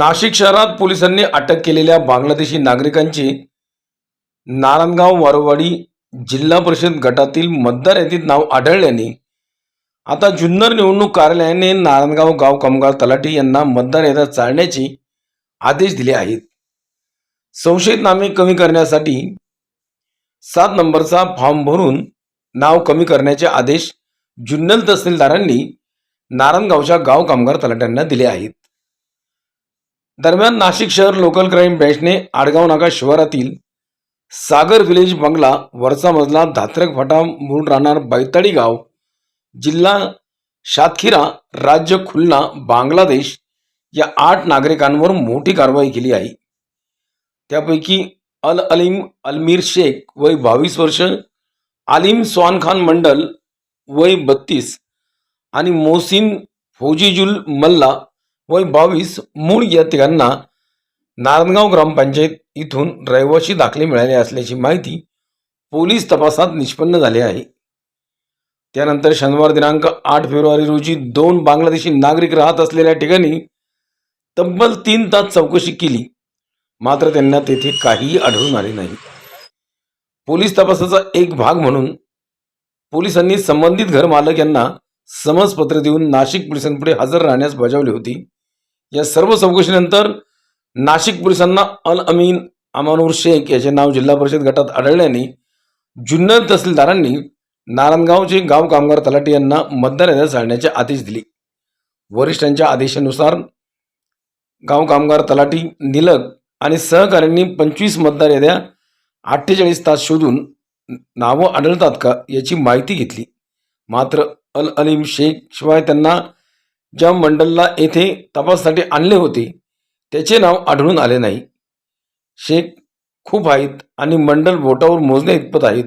नाशिक शहरात पोलिसांनी अटक केलेल्या बांगलादेशी नागरिकांची नारायणगाव वारोवाडी जिल्हा परिषद गटातील मतदार यादीत नाव आढळल्याने आता जुन्नर निवडणूक कार्यालयाने नारायणगाव गाव कामगार तलाठी यांना मतदार याद्या चालण्याचे आदेश दिले आहेत. संशयित नामे कमी करण्यासाठी सात नंबरचा फॉर्म भरून नाव कमी करण्याचे आदेश जुन्नर तहसीलदारांनी नारायणगावच्या गाव कामगार तलाट्यांना दिले आहेत. दरम्यान नाशिक शहर लोकल क्राईम ब्रँचने आडगाव नाका शिवारातील सागर विलेज बंगला वरचा मजला धात्रक फाटा मूळ राहणार बैताडी गाव. जिल्हा सातखिरा राज्य खुलना बांगलादेश या आठ नागरिकांवर मोठी कारवाई केली आहे. त्यापैकी अल अलीम अलमीर शेख वय बावीस वर्ष आलिम स्वान खान मंडल वय बत्तीस आणि मोहसिन फौजीजुल मल्ला वय बावीस मूळ या तिघांना नारायणगाव ग्रामपंचायत इथून रहिवाशी दाखले मिळाले असल्याची माहिती पोलीस तपासात निष्पन्न झाली आहे. त्यानंतर शनिवार दिनांक आठ फेब्रुवारी रोजी दोन बांगलादेशी नागरिक राहत असलेल्या ठिकाणी तब्बल तीन तास चौकशी केली. मात्र त्यांना तेथे काहीही आढळून आले नाही. पोलीस तपासाचा एक भाग म्हणून पोलिसांनी संबंधित घरमालक यांना समजपत्र देऊन नाशिक पोलिसांपुढे हजर राहण्यास बजावली होती. या सर्व चौकशीनंतर नाशिक पोलिसांना अल अमीन अमानूर शेख याचे नाव जिल्हा परिषद गटात आढळल्याने जुन्नर तहसीलदारांनी नारायणगावचे गाव कामगार तलाठी यांना मतदार याद्या चालण्याचे आदेश दिले. वरिष्ठांच्या आदेशानुसार गाव कामगार तलाठी निलक आणि सहकाऱ्यांनी पंचवीस मतदार याद्या अठ्ठेचाळीस तास शोधून नावं आढळतात का याची माहिती घेतली. मात्र अल अलीम शेख शिवाय त्यांना ज्या मंडलला येथे तपासासाठी आणले होते त्याचे नाव आढळून आले नाही. शेख खूप आहेत आणि मंडल बोटावर मोजण्या इतपत आहेत.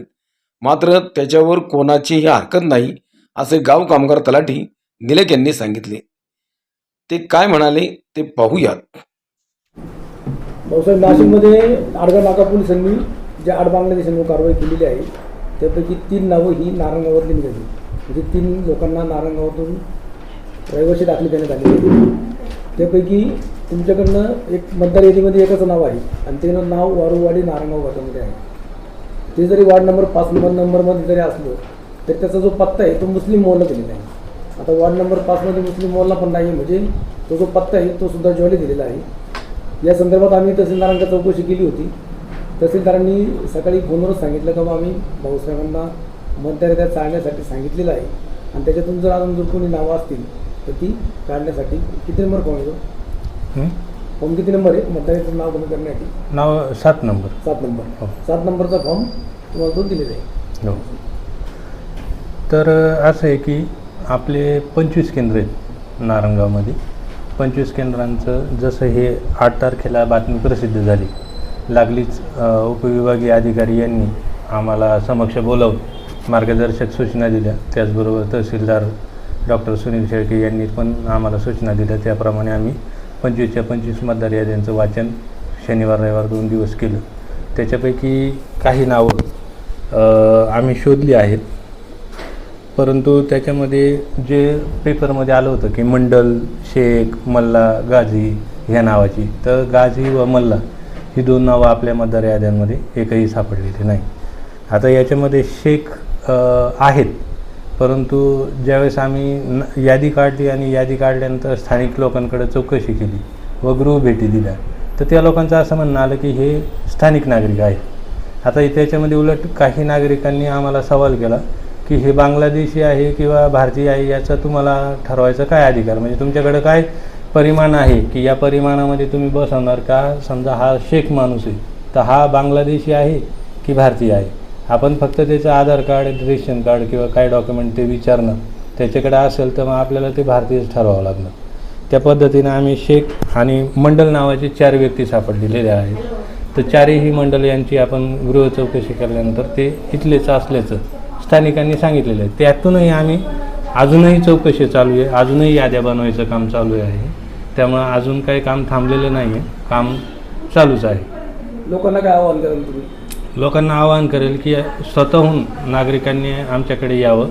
मात्र त्याच्यावर कोणाचीही हरकत नाही असे गाव कामगार तलाठी निलक यांनी सांगितले. ते काय म्हणाले ते पाहूयात. भाऊसाहेब नाशिकमध्ये आडगा नाका पोलिसांनी जे आठ बांगलादेशांवर कारवाई केलेली आहे त्यापैकी तीन नावं ही नारायणगावातली निघाली. म्हणजे तीन लोकांना नारायणगावातून रहिवाशी दाखले देण्यात आले त्यापैकी तुमच्याकडनं एक मतदार यादीमध्ये एकच नाव आहे. आणि ते नाव वारुवाडी नारायणगाव गटामध्ये आहे. ते जरी वार्ड नंबर पाच नंबर नंबरमध्ये जरी असलो तर त्याचा जो पत्ता आहे तो मुस्लिम मोहल्ला दिलेला आहे. आता वार्ड नंबर पाचमध्ये मुस्लिम मोहल्ला पण नाही म्हणजे तो जो पत्ता आहे तो सुद्धा ज्वाली दिलेला आहे. या संदर्भात आम्ही तहसीलदारांच्या चौकशी केली होती. तहसीलदारांनी सकाळी फोनवरच सांगितलं का आम्ही भाऊसाहेबांना मतदारित्या चालण्यासाठी सांगितलेलं आहे. आणि त्याच्यातून जर अजून जर कोणी नावं असतील तर ती काढण्यासाठी किती नंबर फॉर्म येतो हं? फॉर्म किती नंबर आहे? मतदाराचं नाव कमी करण्यासाठी. नाव सात नंबर. सात नंबर. हो. सात नंबरचा फॉर्म तुम्हाला तो दिले जाईल हो. तर असं आहे की आपले पंचवीस केंद्र आहेत नारायणगावमध्ये पंचवीस केंद्रांचं जसं हे आठ तारखेला बातमी प्रसिद्ध झाली. लागलीच अ, उपविभागीय अधिकारी यांनी आम्हाला समक्ष बोलावून मार्गदर्शक सूचना दिल्या. त्याचबरोबर तहसीलदार डॉक्टर सुनील शेळके यांनी पण आम्हाला सूचना दिल्या. त्याप्रमाणे आम्ही पंचवीसच्या पंचवीस मतदार याद्यांचं वाचन शनिवार रविवार दोन दिवस केलं. त्याच्यापैकी काही नावं आम्ही शोधली आहेत. परंतु त्याच्यामध्ये जे पेपरमध्ये आलं होतं की मंडल शेख मल्ला गाझी ह्या नावाची तर गाझी व मल्ला ही दोन नावं आपल्या मतदार याद्यांमध्ये एकही सापडलेली नाही. आता याच्यामध्ये शेख आहेत. परंतु ज्यावेळेस आम्ही न- यादी काढली आणि यादी काढल्यानंतर स्थानिक लोकांकडे चौकशी केली व गृहभेटी दिल्या तर त्या लोकांचं असं म्हणणं आलं की हे स्थानिक नागरिक आहेत. आता त्याच्यामध्ये उलट काही नागरिकांनी आम्हाला सवाल केला की हे बांगलादेशी आहे किंवा भारतीय आहे याचा तुम्हाला ठरवायचा काय अधिकार? म्हणजे तुमच्याकडे काय परिमाण आहे की या परिमाणामध्ये तुम्ही बसवणार का? समजा हा शेख माणूस आहे तर हा बांगलादेशी आहे की भारतीय आहे? आपण फक्त त्याचं आधार कार्ड रेशन कार्ड किंवा काय डॉक्युमेंट ते विचारणं त्याच्याकडे असेल तर मग आपल्याला ते भारतीयच ठरवावं लागणार. त्या पद्धतीनं आम्ही शेख आणि मंडल नावाचे चार व्यक्ती सापडलेले आहेत. तर चारही मंडल यांची आपण गृह चौकशी केल्यानंतर ते इथलेच असल्याचं स्थानिकांनी सांगितलेलं आहे. त्यातूनही आम्ही अजूनही चौकशी चालू आहे. अजूनही याद्या बनवायचं काम चालू आहे. त्यामुळं अजून काही काम थांबलेलं नाही आहे काम चालूच आहे. लोकांना काय आव्हान कराल तुम्ही? लोकांना आवाहन करेल की स्वतःहून नागरिकांनी आमच्याकडे यावं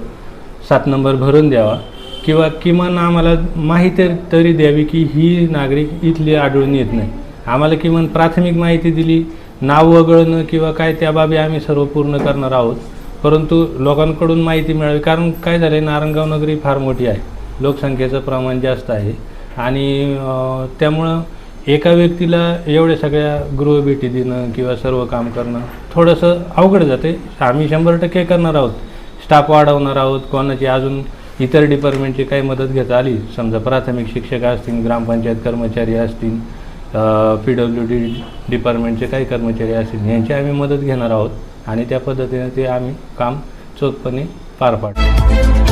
सात नंबर भरून द्यावा किंवा किमान आम्हाला माहिती तरी द्यावी की ही नागरिक इथली आढळून येत नाही. आम्हाला किमान प्राथमिक माहिती दिली नाव वगळणं किंवा काय त्या बाबी आम्ही सर्व पूर्ण करणार आहोत. परंतु लोकांकडून माहिती मिळावी कारण काय झालं आहे नारायणगाव नगरी फार मोठी आहे. लोकसंख्येचं प्रमाण जास्त आहे. आणि त्यामुळं एका व्यक्तीला एवढ्या सगळ्या गृहभेटी देणं किंवा सर्व काम करणं थोडंसं अवघड जाते. आम्ही शंभर टक्के करणार आहोत. स्टाफ वाढवणार आहोत. कोणाची अजून इतर डिपार्टमेंटची काही मदत घेता आली समजा प्राथमिक शिक्षक असतील ग्रामपंचायत कर्मचारी असतील पी डब्ल्यू डी डिपार्टमेंटचे काही कर्मचारी असतील यांची आम्ही मदत घेणार आहोत आणि त्या पद्धतीने ते आम्ही काम चोखपणे पार पाडतो.